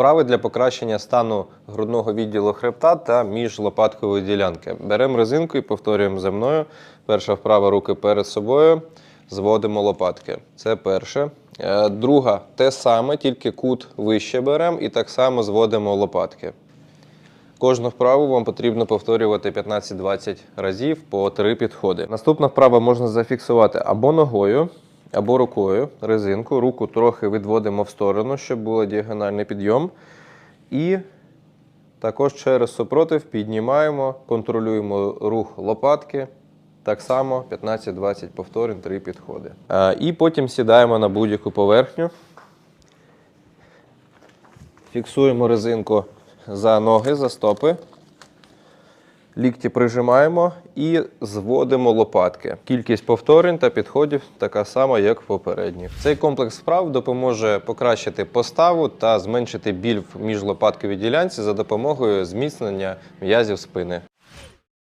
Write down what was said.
Вправи для покращення стану грудного відділу хребта та міжлопаткової ділянки. Беремо резинку і повторюємо за мною. Перша вправа руки перед собою. Зводимо лопатки. Це перше. Е, Друга те саме, тільки кут вище беремо і так само зводимо лопатки. Кожну вправу вам потрібно повторювати 15-20 разів по 3 підходи. Наступна вправа можна зафіксувати або ногою, або рукою резинку. Руку трохи відводимо в сторону, щоб був діагональний підйом. І також через супротив піднімаємо, контролюємо рух лопатки. Так само 15-20 повторень, 3 підходи. І потім сідаємо на будь-яку поверхню. Фіксуємо резинку за ноги, за стопи. Лікті прижимаємо і зводимо лопатки. Кількість повторень та підходів така сама, як в попередніх. Цей комплекс вправ допоможе покращити поставу та зменшити біль в міжлопатковій ділянці за допомогою зміцнення м'язів спини.